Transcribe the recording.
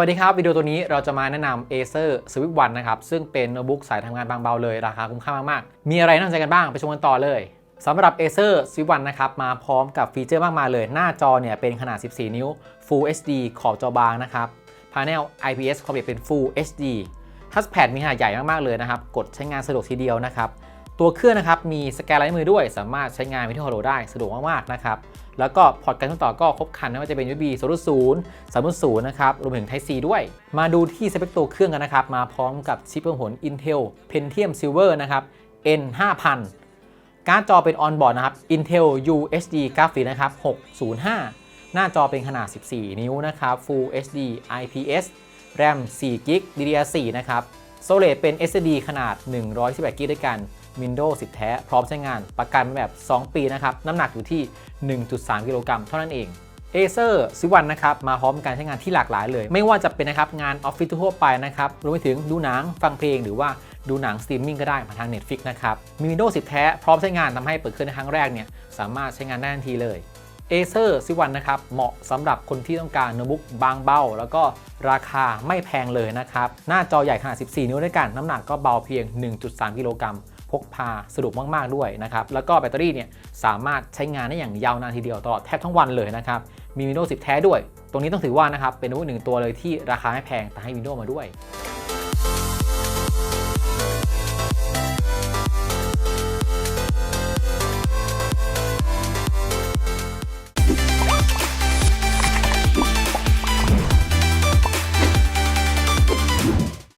วัสดีครับ วิดีโอตัวนี้เราจะมาแนะนำ Acer Swift One นะครับ ซึ่งเป็นโน้ตบุ๊กสายทำงานบางเบาเลย ราคาคุ้มค่ามากๆ มีอะไรน่าสนใจกันบ้าง ไปชมกันต่อเลยสำหรับ Acer Swift One นะครับ มาพร้อมกับฟีเจอร์มากมายเลย หน้าจอเนี่ยเป็นขนาด 14 นิ้ว Full HD ขอบจอบางนะครับ Panel IPS ความละเอียดเป็น Full HD Touchpad มีขนาดใหญ่มากๆเลยนะครับ กดใช้งานสะดวกทีเดียวนะครับ ตัวเครื่องนะครับมีสแกนลายมือด้วย สามารถใช้งานวิดีโอโหลได้สะดวกมากๆนะครับ แล้วก็พอร์ตการเชื่อมต่อก็ครบครันไม่ว่าจะเป็น USB 2.0 3.0นะครับ รวมถึง Type C ด้วย มาดูที่สเปคตัวเครื่องกันนะครับ มาพร้อมกับชิปเครื่องผล Intel Pentium Silver นะครับ N 5000การ์ดจอเป็น on-board นะครับ Intel UHD Graphics นะครับ 605 หน้าจอเป็นขนาด 14 นิ้วนะครับ Full HD IPS RAM 4 g b DDR4 นะครับโซเลตเป็น SSD ขนาด128 g b ด้วยกัน Windows 10 แท้ พร้อมใช้งานประกันแบบ 2 ปีนะครับ น้ำหนักอยู่ที่ 1.3 กิโลกรัมเท่านั้นเอง Acer s w 1นนะครับ มาพร้อมการใช้งานที่หลากหลายเลย ไม่ว่าจะเป็นนะครับงานออฟฟิศทั่วไปนะครับรวมไปถึงดูหนังฟังเพลงหรือว่าดูหนังสตรีมมิ่งก็ได้ผ่านทาง Netflix นะครับ มี Windows 10 แท้ พร้อมใช้งานทำให้เปิดเครื่องในครั้งแรกเนี่ยสามารถใช้งานได้ทันทีเลย Acer s w 1นะครับ เหมาะสำหรับคนที่ต้องการโน้ตบุ๊กบางเบา แล้วก็ราคาไม่แพงเลยนะครับ หน้าจอใหญ่ขนาด 14 นิ้วด้วยกัน น้ำหนักก็เบาเพียง 1.3 กิโลกรัม พกพาสะดวกมากๆด้วยนะครับ แล้วก็แบตเตอรี่เนี่ยสามารถใช้งานได้อย่างยาวนานทีเดียวตลอดแทบทั้งวันเลยนะครับ มี Windows 10 แท้ด้วย ตรงนี้ต้องถือว่านะครับเป็นโน้ตบุ๊กหนึ่งตัวเลยที่ราคาไม่แพงแต่ให้ Windows มาด้วย